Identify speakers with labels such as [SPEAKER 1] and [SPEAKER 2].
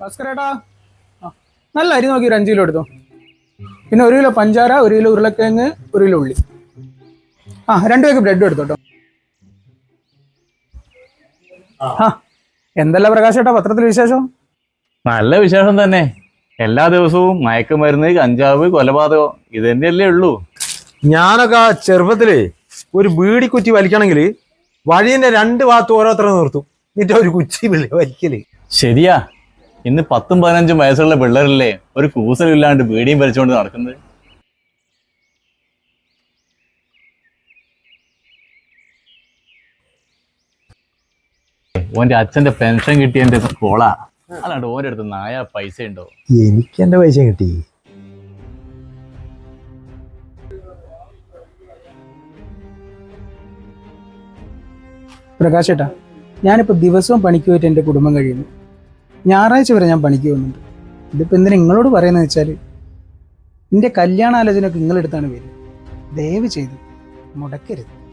[SPEAKER 1] ഭാസ്കരേട്ടാ ആ, നല്ല അരി നോക്കി ഒരു അഞ്ച് കിലോ എടുത്തോ. പിന്നെ ഒരു കിലോ പഞ്ചാര ഒരു കിലോ ഉരുളക്കിഴങ്ങ് ഒരു കിലോ ഉള്ളി. ആ രണ്ടു പേർക്ക് ബ്രെഡ് എടുത്തോട്ടോ ആ. എന്തല്ല പ്രകാശേട്ടാ പത്രത്തിൽ വിശേഷം?
[SPEAKER 2] നല്ല വിശേഷം തന്നെ. എല്ലാ ദിവസവും മയക്കുമരുന്ന് കഞ്ചാവ് കൊലപാതകം ഇത് തന്നെയല്ലേ ഉള്ളൂ.
[SPEAKER 3] ഞാനൊക്കെ ചെറുപ്പത്തിൽ ഒരു ബീഡി കുറ്റി വലിക്കണമെങ്കിൽ വഴിന്റെ രണ്ട് ഭാഗത്ത് ഓരോരുത്തരെ നിർത്തും. എന്നിട്ട് ഒരു കുച്ചി വലിക്കൽ.
[SPEAKER 2] ശരിയാ. ഇന്ന് പത്തും പതിനഞ്ചും വയസ്സുള്ള പിള്ളേരല്ലേ? ഒരു കൂസലില്ലാണ്ട് ബീഡിയും വലിച്ചുകൊണ്ട് നടക്കുന്നത്. ഓന്റെ അച്ഛന്റെ പെൻഷൻ കിട്ടിയതിന്റെ കോളാ. അല്ലാണ്ട് ഓന്റെ അടുത്ത് നായ പൈസ ഉണ്ടോ?
[SPEAKER 3] എനിക്ക് എന്റെ പൈസ കിട്ടി.
[SPEAKER 1] പ്രകാശേട്ടാ ഞാനിപ്പോൾ ദിവസവും പണിക്ക് പോയിട്ട് എന്റെ കുടുംബം കഴിയുന്നു. ഞായറാഴ്ച വരെ ഞാൻ പണിക്ക് പോകുന്നുണ്ട്. ഇതിപ്പോൾ എന്തിനാ നിങ്ങളോട് പറയുന്നത് വെച്ചാൽ എന്റെ കല്യാണാലോചനയൊക്കെ നിങ്ങളെടുത്താണ് പേര് ദയവ് ചെയ്ത് മുടക്കരുത്.